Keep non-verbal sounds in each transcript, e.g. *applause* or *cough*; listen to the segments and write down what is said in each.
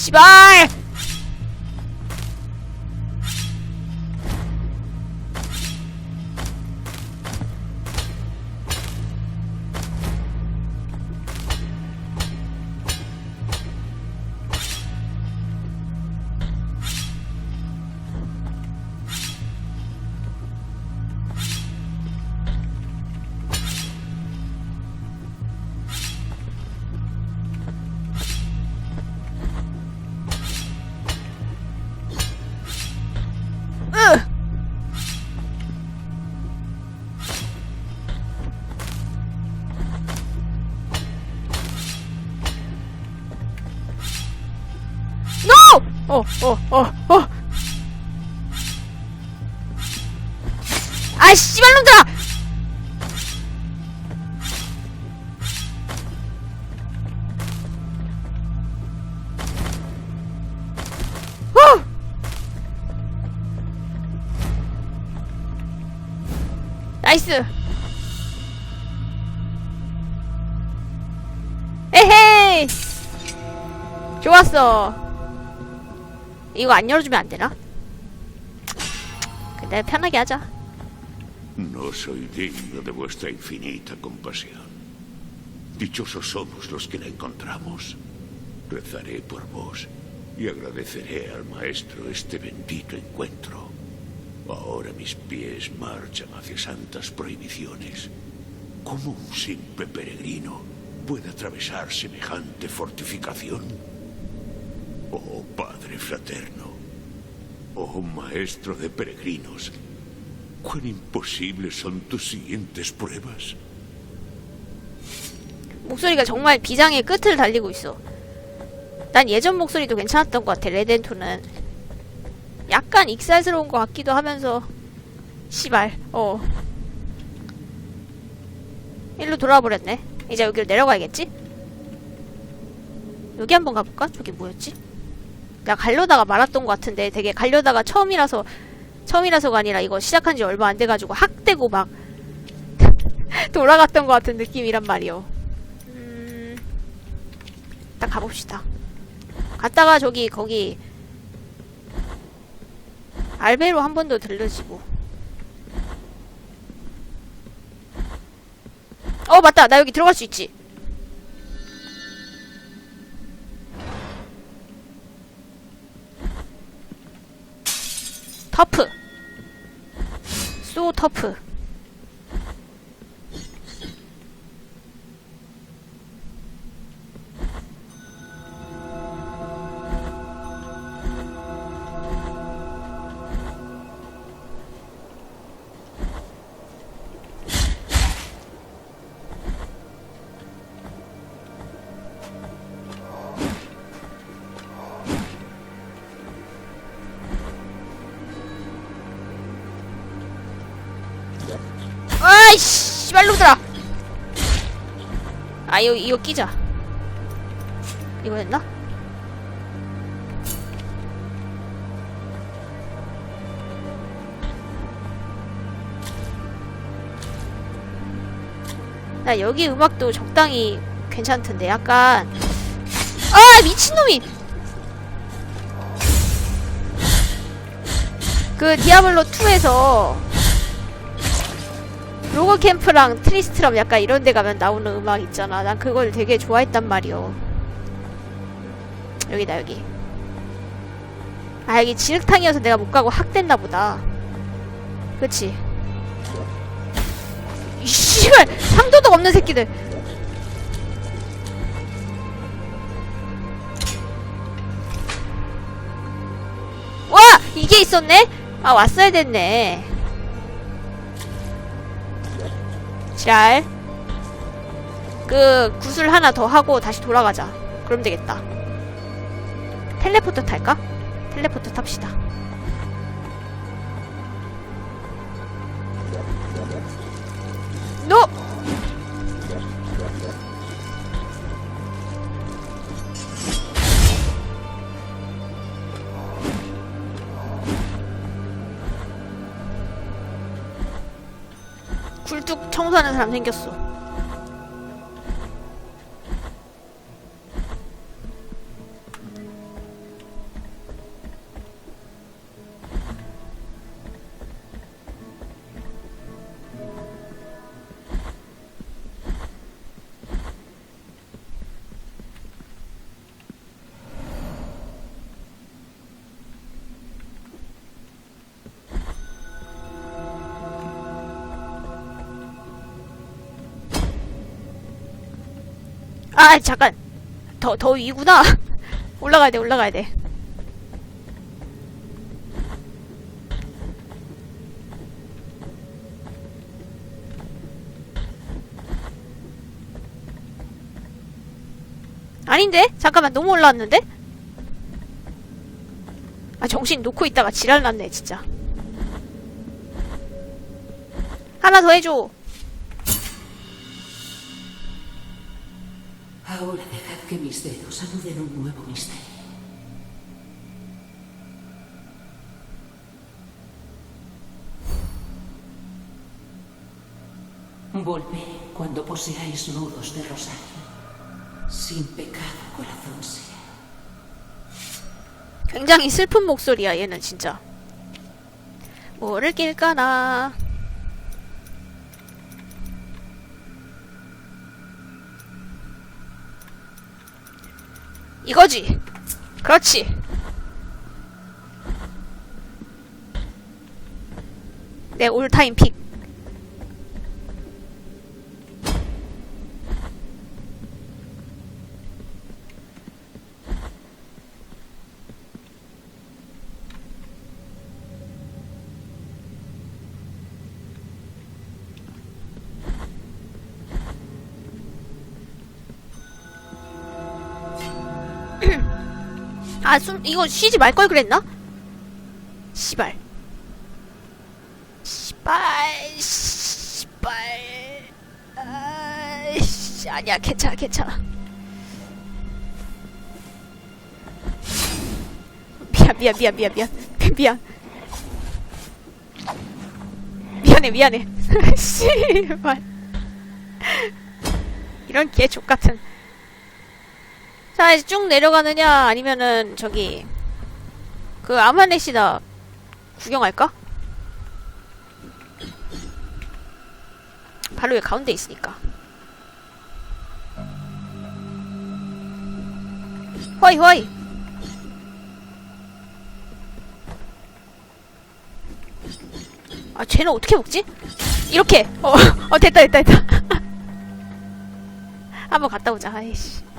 씨 어, 어, 어, 어. 아, 씨발 놈들아! 후! 나이스! 에헤이! 좋았어. 이거 안 열어주면 안 되나? 근데 편하게 하자. No soy digno de vuestra infinita compasión. Dichosos somos los que la encontramos. Rezaré por vos y agradeceré al Maestro este bendito encuentro. Ahora mis pies marchan hacia santas prohibiciones. ¿Cómo un simple peregrino puede atravesar semejante fortificación? Oh Padre fraterno, oh Maestro de peregrinos, ¿Cuán imposibles son tus siguientes pruebas? 목소리가 정말 비장의 끝을 달리고 있어. 난 예전 목소리도 괜찮았던 것 같아, 레덴토는. 약간 익살스러운 것 같기도 하면서, 씨발, 어. 일로 돌아와 버렸네. 이제 여기로 내려가야겠지? 여기 한번 가볼까? 저기 뭐였지? 내가 가려다가 말았던 것 같은데 되게 가려다가 처음이라서 처음이라서가 아니라 이거 시작한 지 얼마 안 돼가지고 학대고 막 *laughs* 돌아갔던 것 같은 느낌이란 말이요. 음, 일단 가봅시다. 갔다가 저기 거기 알베로 한 번 더 들르시고. 어 맞다 나 여기 들어갈 수 있지. 터프. 이거, 이거 끼자. 이거 했나? 나 여기 음악도 적당히 괜찮던데, 약간. 아, 미친놈이! 그, 디아블로 2에서 로고 캠프랑 트리스트럼 약간 이런 데 가면 나오는 음악 있잖아. 난 그걸 되게 좋아했단 말이오. 여기다, 여기. 아, 여기 지륵탕이어서 내가 못 가고 학됐나 보다. 그치? 이 씨발! 상도덕 없는 새끼들! 와! 이게 있었네? 아, 왔어야 됐네. 잘. 그 구슬 하나 더 하고 다시 돌아가자. 그럼 되겠다. 텔레포트 탈까? 텔레포트 탑시다. 노! 청소하는 사람 생겼어. 아 잠깐. 더 더 위구나. *laughs* 올라가야 돼 올라가야 돼. 아닌데? 잠깐만 너무 올라왔는데? 아 정신 놓고 있다가 지랄 났네 진짜. 하나 더 해줘 Ahora dejad que mis dedos anuden un nuevo misterio. Volveré cuando poseáis nudos de rosario. Sin pecado corazón sea. 굉장히 슬픈 목소리야 얘는 진짜 뭐를 낄까나 이거지. 그렇지. 내 올타임 픽 아, 숨, 이거 쉬지 말 걸 그랬나? 씨발. 씨발, 씨발. 아이씨, 아니야, 괜찮아, 괜찮아. 미안, 미안, 미안, 미안, 미안. *laughs* 미안. 미안해, 미안해. *laughs* 씨발. 이런 개족 같은. 자, 이제 쭉 내려가느냐, 아니면은, 저기, 그, 아마넷이나 구경할까? 바로 여기 가운데 있으니까. 호이, 호이! 아, 쟤는 어떻게 먹지? 이렇게! 어, *laughs* 어, 됐다, 됐다, 됐다. *laughs* 한번 갔다 오자, 아이씨.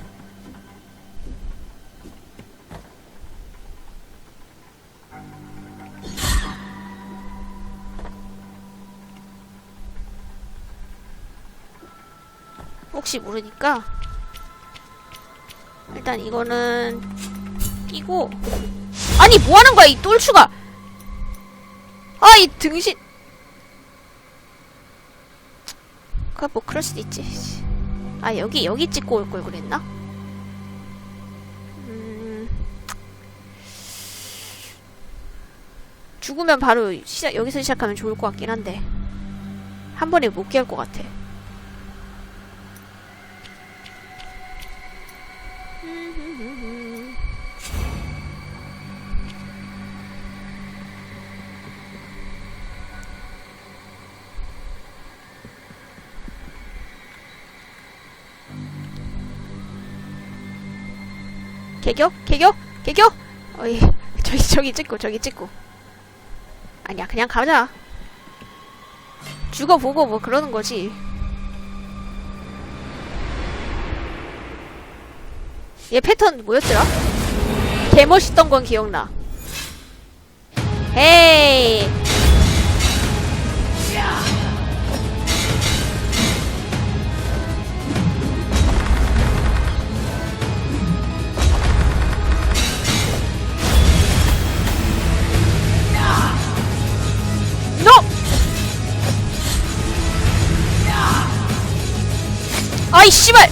혹시 모르니까 일단 이거는 끼고. 아니 뭐하는 거야 이 똘추가? 아 이 등신. 그뭐 그럴 수도 있지. 아 여기 여기 찍고 올 걸 그랬나? 음. 죽으면 바로 시작 여기서 시작하면 좋을 것 같긴 한데. 한 번에 못 깨울 것 같아 개교? 개교? 개교? 어이, *laughs* 저기, 저기 찍고, 저기 찍고. 아니야, 그냥 가자. 죽어보고 뭐 그러는 거지. 얘 패턴 뭐였더라? 개멋있던 건 기억나. 헤이! 씨발!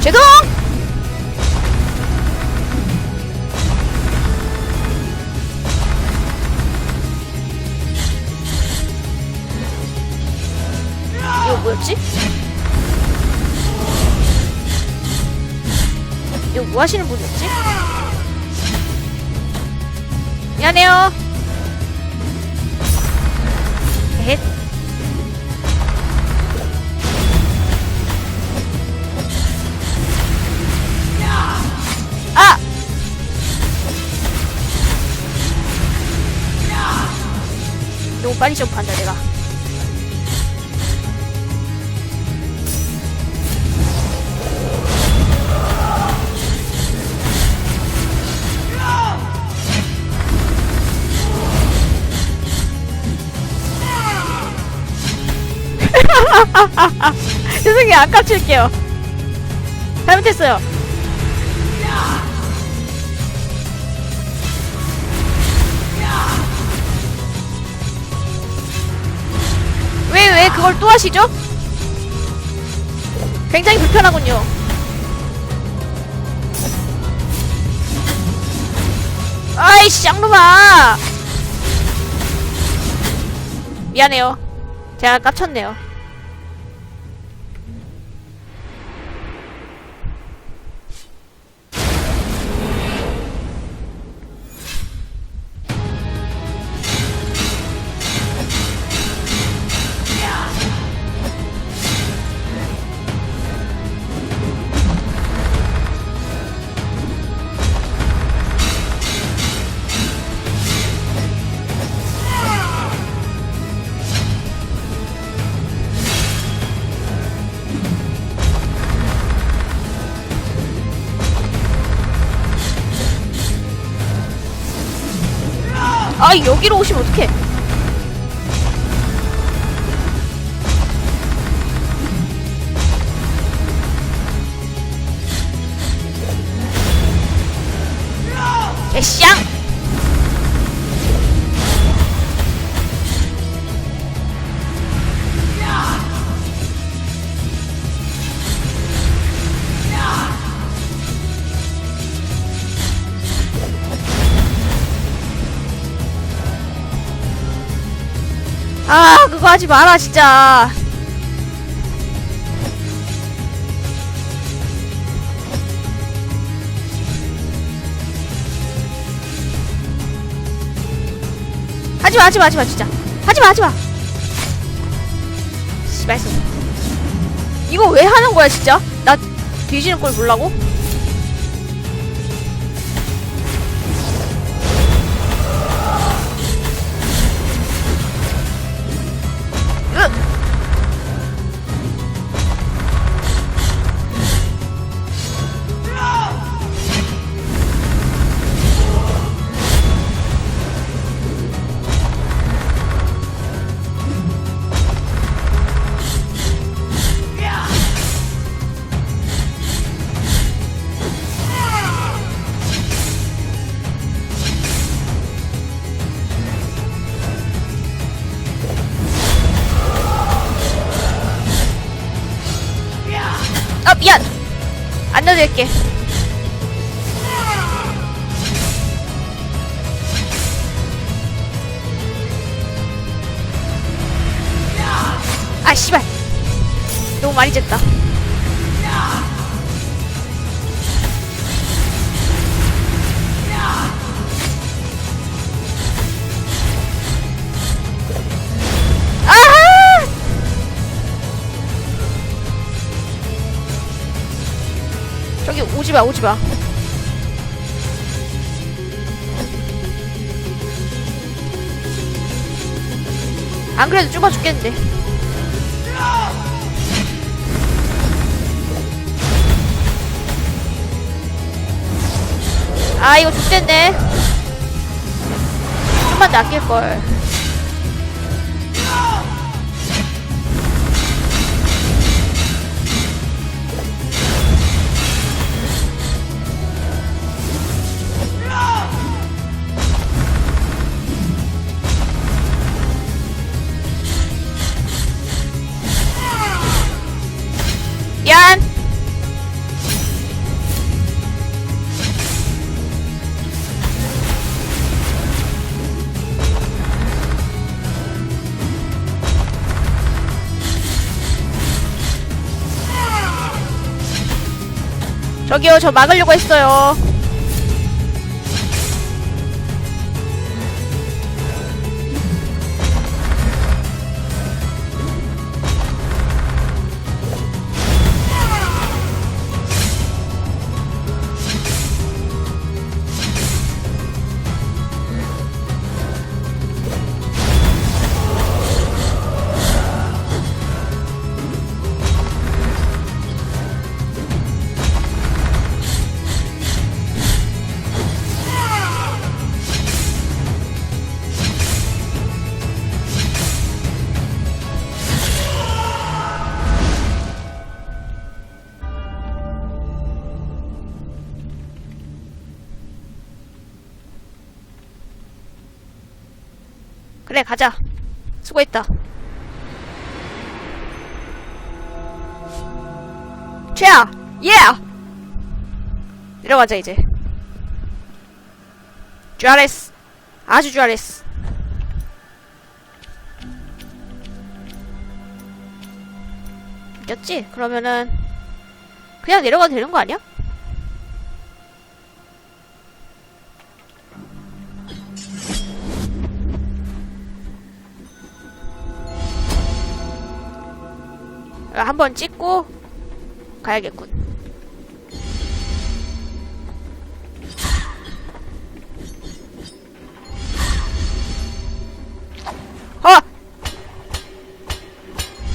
죄송! 이거 뭐였지? 이거 뭐 하시는 분이었지? 미안해요. 빨리 점프한다 내가. *laughs* 죄송해요 아깝칠게요. 잘못했어요. 그걸 또 하시죠? 굉장히 불편하군요. 아이씨, 짱놈아! 미안해요. 제가 깝쳤네요. 여기로 오시면 어떡해. 하지 마라, 진짜. 하지 마, 하지 마, 하지 마, 진짜. 하지 마, 하지 마. 씨발, 써. 이거 왜 하는 거야, 진짜? 나 뒤지는 걸 보려고? 아 미안. 안 넣어줄게. 아 씨발. 너무 많이 졌다 오지마 오지마. 안 그래도 좁아 죽겠는데. 아 이거 죽겠네. 좀만 더 아낄걸 저기요 저 막으려고 했어요 가자. 수고했다. 최야! 예 내려가자 이제. 쥐아레스. 아주 쥐아레스. 이겼지? 그러면은 그냥 내려가도 되는 거 아니야? 한번 찍고 가야겠군. 어!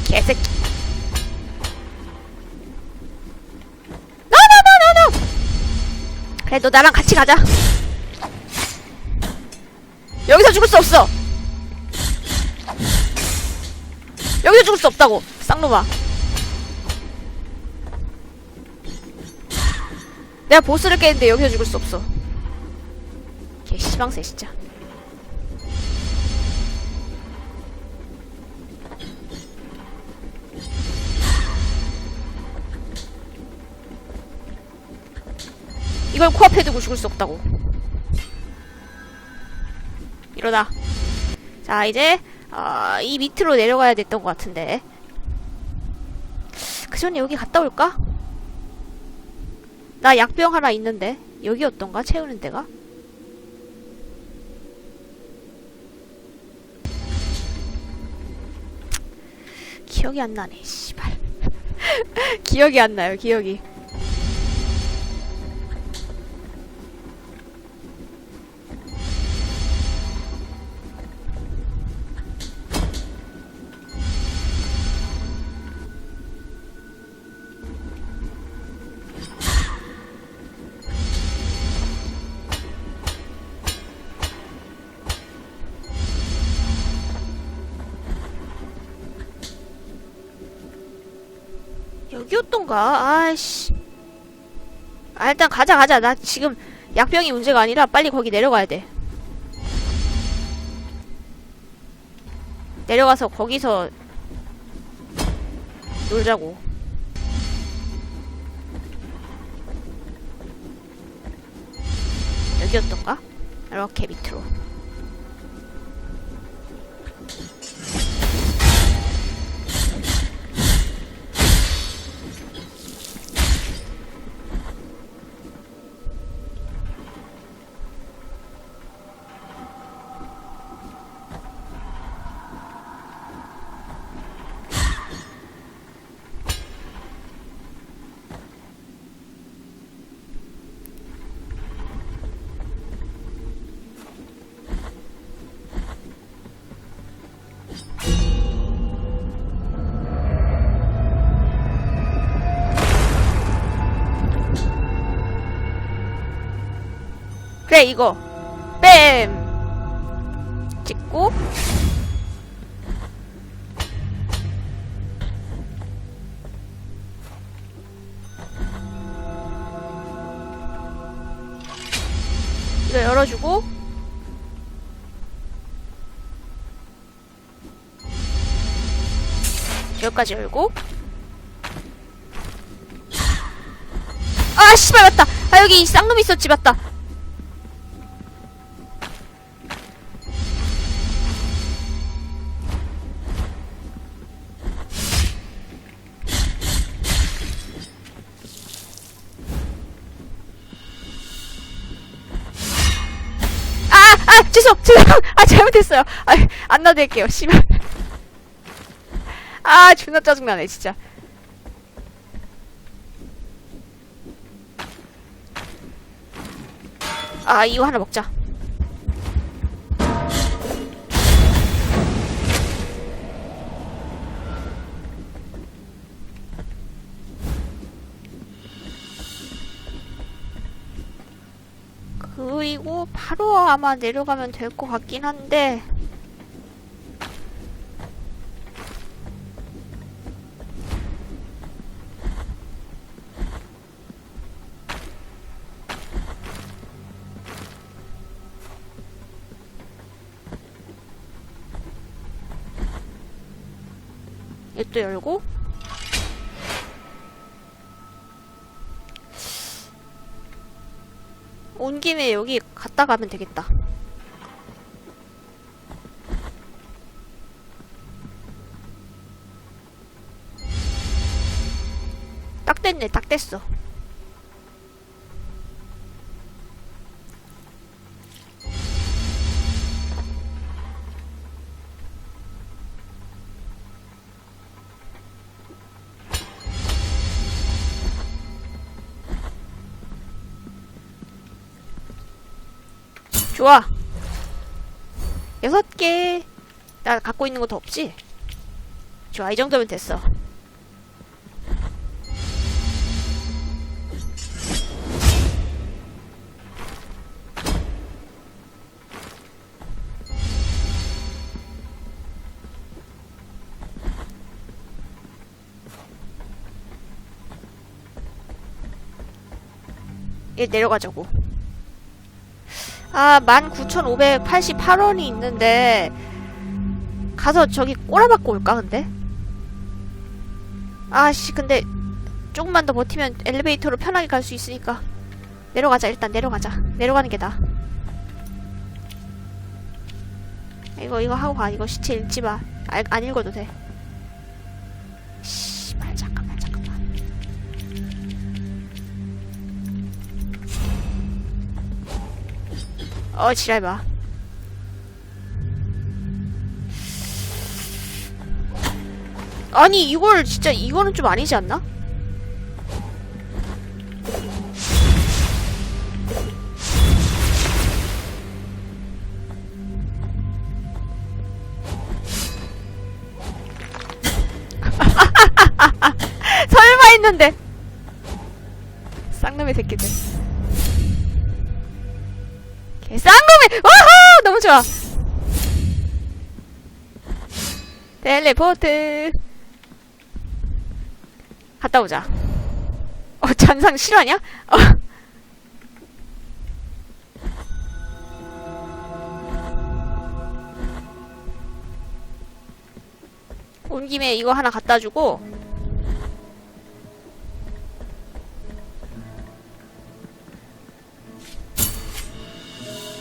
개새끼. 노노노노노! 그래, 너 나랑 같이 가자. 여기서 죽을 수 없어! 여기서 죽을 수 없다고! 쌍놈아. 내가 보스를 깼는데 여기서 죽을 수 없어. 개 시방새 진짜. 이걸 코앞에 두고 죽을 수 없다고. 일어나. 자, 이제, 어, 이 밑으로 내려가야 됐던 것 같은데. 그 전에 여기 갔다 올까? 나 약병 하나 있는데. 여기였던가? 채우는 데가? 기억이 안 나네, 씨발. *laughs* 기억이 안 나요, 기억이. 여기였던가? 아이씨. 아, 일단 가자, 가자. 나 지금 약병이 문제가 아니라 빨리 거기 내려가야 돼. 내려가서 거기서 놀자고. 여기였던가? 이렇게 밑으로. 그래 이거. 뺨. 찍고. 이거 열어주고. 여기까지 열고. 아 씨발 맞다. 아 여기 이 쌍놈 있었지 맞다 죄송, 죄송. *laughs* 아, 잘못했어요. 아, 안 놔둘게요. 씨발. 아, 존나 짜증나네, 진짜. 아, 이거 하나 먹자. 하루 아마 내려가면 될 것 같긴 한데. 얘도 열고? 온 김에 여기 갔다 가면 되겠다. 딱 됐네, 딱 됐어. 좋아. 여섯 개. 나 갖고 있는 거 더 없지? 좋아, 이 정도면 됐어. 얘 내려가자고. 아, 19,588원이 있는데, 가서 저기 꼬라박고 올까, 근데? 아씨, 근데, 조금만 더 버티면 엘리베이터로 편하게 갈 수 있으니까. 내려가자, 일단 내려가자. 내려가는 게 나아. 이거, 이거 하고 가. 이거 시체 읽지 마. 알, 안 읽어도 돼. 어, 지랄봐. 아니, 이걸 진짜, 이거는 좀 아니지 않나? 텔레포트. 갔다 오자. 어, 잔상 실화냐? 어. 온 김에 이거 하나 갖다 주고,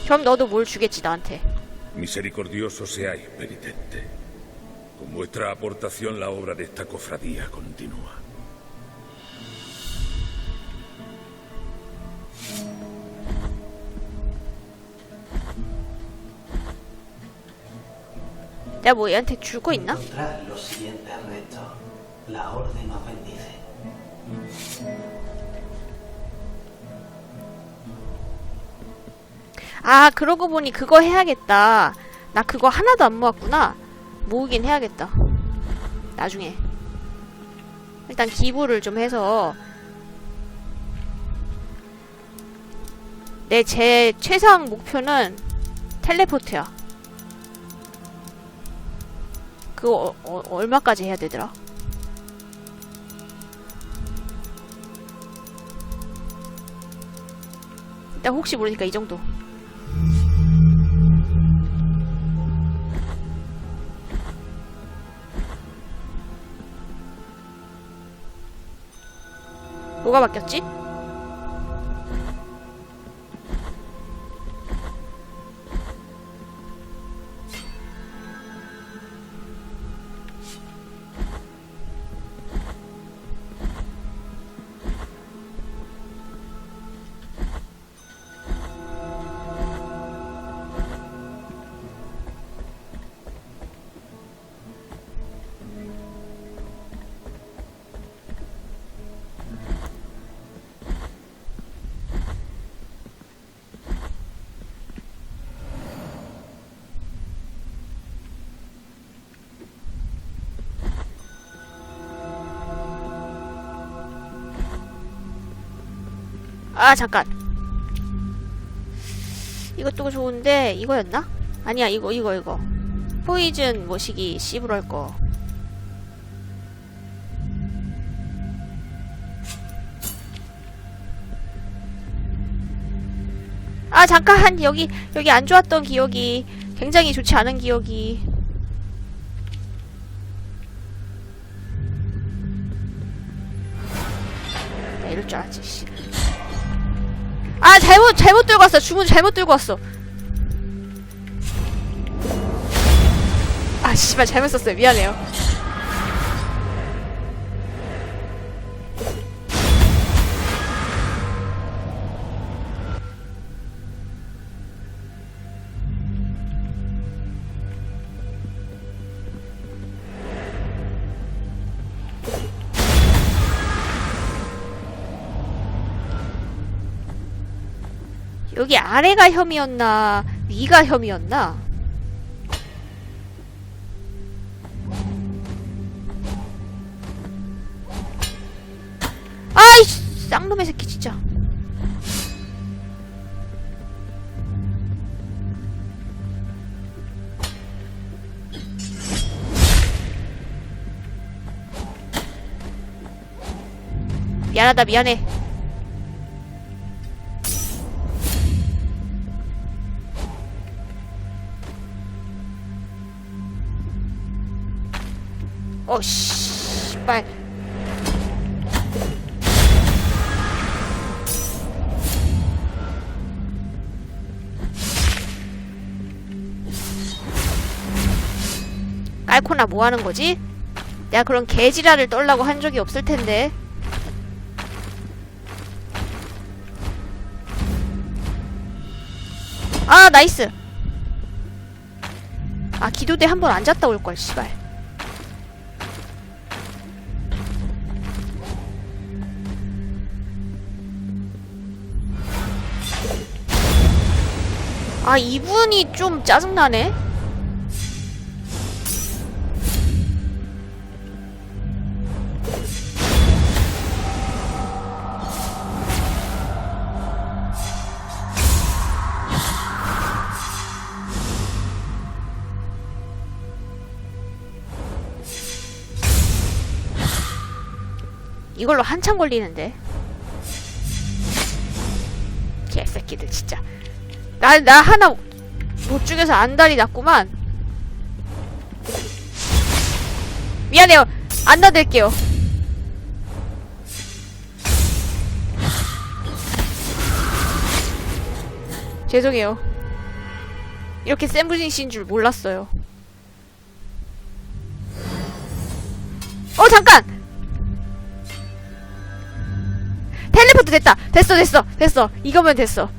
그럼 너도 뭘 주겠지, 나한테. Misericordioso seáis, penitente. Con vuestra aportación la obra de esta cofradía continúa. 내가 뭐 얘한테 줄 거 있나? Encontrar los siguientes retos. La orden os bendice. 아, 그러고 보니 그거 해야겠다. 나 그거 하나도 안 모았구나. 모으긴 해야겠다. 나중에. 일단 기부를 좀 해서 내 제 최상 목표는 텔레포트야. 그거 어, 어, 얼마까지 해야 되더라? 일단 혹시 모르니까 이 정도. 뭐가 바뀌었지? 아 잠깐. 이것도 좋은데 이거였나? 아니야 이거 이거 이거. 포이즌 모시기 씹으러 할거. 아 잠깐. 여기 여기 안 좋았던 기억이 굉장히 좋지 않은 기억이. 야, 이럴 줄 알았지 씨. 아 잘못 잘못 들고 왔어. 주문 잘못 들고 왔어. 아 씨발 잘못 썼어요. 미안해요 아래가 혐이었나 위가 혐이었나? 아이 쌍놈의 새끼 진짜. 미안하다 미안해 어 씨발 깔코나 뭐 하는 거지? 내가 그런 개지랄을 떨라고 한 적이 없을 텐데. 아, 나이스. 아, 기도대 한 번 앉았다 올걸, 씨발. 아, 이분이 좀 짜증나네? 이걸로 한참 걸리는데. 개새끼들 진짜. 나, 나 하나 못 죽여서 안달이 났구만. 미안해요. 안 나댈게요. 죄송해요. 이렇게 센 분이신 줄 몰랐어요. 어, 잠깐! 텔레포트 됐다! 됐어, 됐어, 됐어. 이거면 됐어.